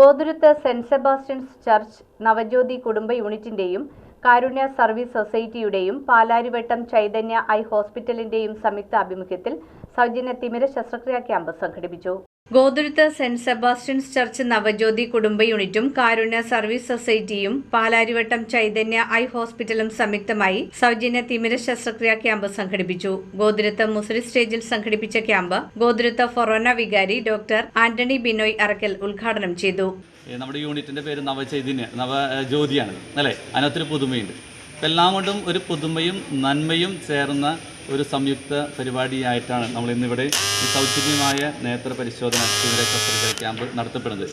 Gothuruthu saint Sebastian's church Navajyothi കുടുംബ യൂണിറ്റിന്റെയും Karunya service സൊസൈറ്റിയുടെയും പാലാരിവട്ടം ചൈതന്യ ഐ ഹോസ്പിറ്റലിന്റെയും സംയുക്ത ആഭിമുഖ്യത്തിൽ സൗജന്യ തിമിര ശസ്ത്രക്രിയാ ക്യാമ്പ് സംഘടിപ്പിച്ചു. Gothuruthu saint Sebastian's church Navajyothi കുടുംബ യൂണിറ്റും കാരുണ്യ സർവീസ് സൊസൈറ്റിയും പാലാരിവട്ടം ചൈതന്യ ഐ ഹോസ്പിറ്റലും സംയുക്തമായി സൗജന്യ തിമിര ശസ്ത്രക്രിയാ ക്യാമ്പ് സംഘടിപ്പിച്ചു. ഗോതുരത്ത് മുസ്ലിം സ്റ്റേജിൽ സംഘടിപ്പിച്ച ക്യാമ്പ് ഗോതുരത്ത് ഫൊറോന വികാരി ഡോക്ടർ ആന്റണി ബിനോയ് അറക്കൽ ഉദ്ഘാടനം ചെയ്തു. നമ്മുടെ യൂണിറ്റിന്റെ പേര് നവചൈതന്യ നവജ്യോതിയാണ് അല്ലേ? അതിനകത്തൊരു പുതുമയുണ്ട്. എല്ലാം കൊണ്ടും ഒരു പുതുമയും നന്മയും ചേർന്ന ഒരു സംയുക്ത പരിപാടിയായിട്ടാണ് നമ്മൾ ഇന്നിവിടെ ഈ സൗജന്യമായ നേത്ര പരിശോധന ഇവിടെ ശസ്ത്രക്രിയ ക്യാമ്പ് നടത്തപ്പെടുന്നത്.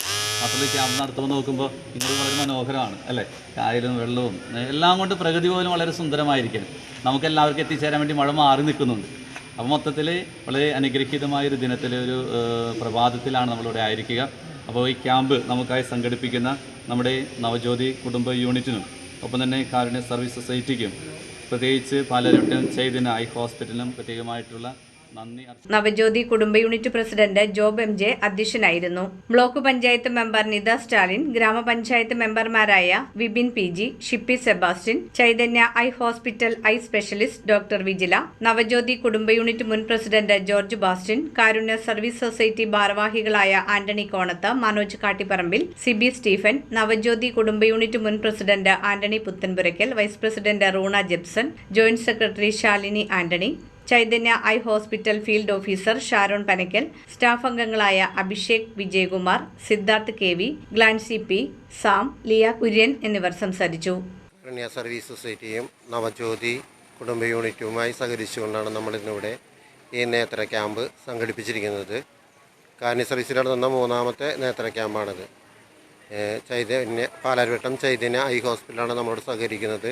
ഈ ക്യാമ്പ് നടത്തുമ്പോൾ നോക്കുമ്പോൾ നിങ്ങൾ വളരെ മനോഹരമാണ് അല്ലേ? കായലും വെള്ളവും എല്ലാം കൊണ്ട് പ്രകൃതി പോലും വളരെ സുന്ദരമായിരിക്കണം നമുക്കെല്ലാവർക്കും എത്തിച്ചേരാൻ വേണ്ടി മഴ മാറി നിൽക്കുന്നുണ്ട്. അപ്പോൾ മൊത്തത്തിൽ വളരെ അനുഗ്രഹീതമായൊരു ദിനത്തിൽ ഒരു പ്രഭാതത്തിലാണ് നമ്മളിവിടെ ആയിരിക്കുക. അപ്പോൾ ഈ ക്യാമ്പ് നമുക്കായി സംഘടിപ്പിക്കുന്ന നമ്മുടെ നവജ്യോതി കുടുംബ യൂണിറ്റിനും ഒപ്പം തന്നെ കാരുണ്യ സർവീസ് സൊസൈറ്റിക്കും പ്രത്യേകിച്ച് പാലരട്ടം ചെയ്തിന് ഐ ഹോസ്പിറ്റലിനും പ്രത്യേകമായിട്ടുള്ള. നവജ്യോതി കുടുംബ unit president Job M J അധ്യക്ഷനായിരുന്നു. ബ്ലോക്ക് പഞ്ചായത്ത് മെമ്പർ നിത സ്റ്റാലിൻ ഗ്രാമപഞ്ചായത്ത് മെമ്പർമാരായ Vipin P G Shippy Sebastian Chaithanya eye hospital eye specialist doctor Vijila Navajyothi കുടുംബ യൂണിറ്റ് മുൻ president George Bastin Karunya service society ഭാരവാഹികളായ ആന്റണി കോണത്ത് മനോജ് കാട്ടിപ്പറമ്പിൽ സിബി സ്റ്റീഫൻ നവജ്യോതി കുടുംബ യൂണിറ്റ് മുൻ president Antony Puthenpurackal vice president Roona Jebson joint secretary Shalini Antony Chaitanya eye hospital field officer Sharon Panackal staff അംഗങ്ങളായ Abhishek Vijayakumar Siddharth K V Glancy P Sam Liya Kurian എന്നിവർ സംസാരിച്ചു. Service സൊസൈറ്റിയും Navajyothi കുടുംബ യൂണിറ്റുമായി സഹകരിച്ചുകൊണ്ടാണ് നമ്മൾ നമ്മളിന്നിവിടെ ഈ നേത്ര camp സംഘടിപ്പിച്ചിരിക്കുന്നത്. കാരുണ്യ സർവീസിൽ നടന്ന മൂന്നാമത്തെ നേത്ര ക്യാമ്പാണിത്. ചൈതന്യ പാലാരിവട്ടം ചൈതന്യ ഐ ഹോസ്പിറ്റലാണ് നമ്മളോട് സഹകരിക്കുന്നത്.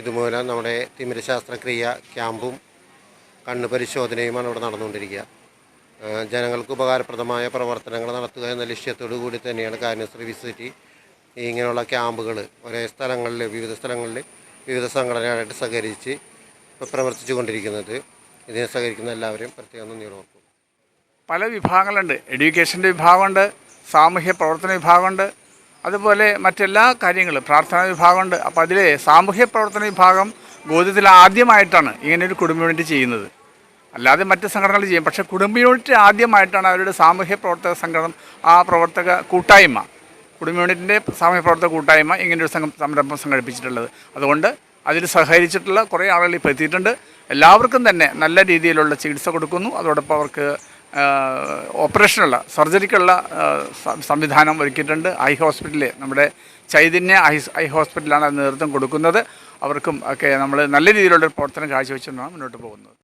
ഇതുമൂലം നമ്മുടെ തിമിര ശാസ്ത്രക്രിയ ക്യാമ്പും കണ്ണ് പരിശോധനയുമാണ് ഇവിടെ നടന്നുകൊണ്ടിരിക്കുക. ജനങ്ങൾക്ക് ഉപകാരപ്രദമായ പ്രവർത്തനങ്ങൾ നടത്തുക എന്ന ലക്ഷ്യത്തോടു കൂടി തന്നെയാണ് കാര്യശ്രീ വിസിറ്റി ഇങ്ങനെയുള്ള ക്യാമ്പുകൾ ഒരേ സ്ഥലങ്ങളിൽ വിവിധ സ്ഥലങ്ങളിൽ വിവിധ സംഘടനകളായിട്ട് സഹകരിച്ച് പ്രവർത്തിച്ചു കൊണ്ടിരിക്കുന്നത് ഇതിനെ സഹകരിക്കുന്ന എല്ലാവരെയും പ്രത്യേകം നന്ദി ഓർക്കും പല വിഭാഗങ്ങളുണ്ട്. എഡ്യൂക്കേഷന്റെ വിഭാഗമുണ്ട് സാമൂഹ്യ പ്രവർത്തന വിഭാഗമുണ്ട് അതുപോലെ മറ്റെല്ലാ കാര്യങ്ങളും പ്രാർത്ഥനാ വിഭാഗമുണ്ട്. അപ്പോൾ അതിൽ സാമൂഹ്യ പ്രവർത്തന വിഭാഗം ഗോതിത്തിൽ ആദ്യമായിട്ടാണ് ഇങ്ങനെ ഒരു കുടുംബ യൂണിറ്റ് ചെയ്യുന്നത്. അല്ലാതെ മറ്റ് സംഘടനകൾ ചെയ്യും. പക്ഷേ കുടുംബ യൂണിറ്റ് ആദ്യമായിട്ടാണ് അവരുടെ സാമൂഹ്യ പ്രവർത്തക സംഘടന ആ പ്രവർത്തക കൂട്ടായ്മ. കുടുംബ യൂണിറ്റിന്റെ സാമൂഹ്യ പ്രവർത്തക കൂട്ടായ്മ ഇങ്ങനൊരു സംഘം സംരംഭം സംഘടിപ്പിച്ചിട്ടുള്ളത്. അതുകൊണ്ട് അതിൽ സഹകരിച്ചിട്ടുള്ള കുറേ ആളുകൾ ഇപ്പോൾ എത്തിയിട്ടുണ്ട്. എല്ലാവർക്കും തന്നെ നല്ല രീതിയിലുള്ള ചികിത്സ കൊടുക്കുന്നു. അതോടൊപ്പം അവർക്ക് ഓപ്പറേഷനുള്ള സർജറിക്കുള്ള സംവിധാനം ഒരുക്കിയിട്ടുണ്ട്. ഐ ഹോസ്പിറ്റലിൽ നമ്മുടെ ചൈതന്യ ഐ ഐ ഹോസ്പിറ്റലാണ് നേതൃത്വം കൊടുക്കുന്നത്. അവർക്കും ഒക്കെ നമ്മൾ നല്ല രീതിയിലുള്ള പ്രവർത്തനം കാഴ്ചവെച്ചുകൊണ്ടാണ് മുന്നോട്ട് പോകുന്നത്.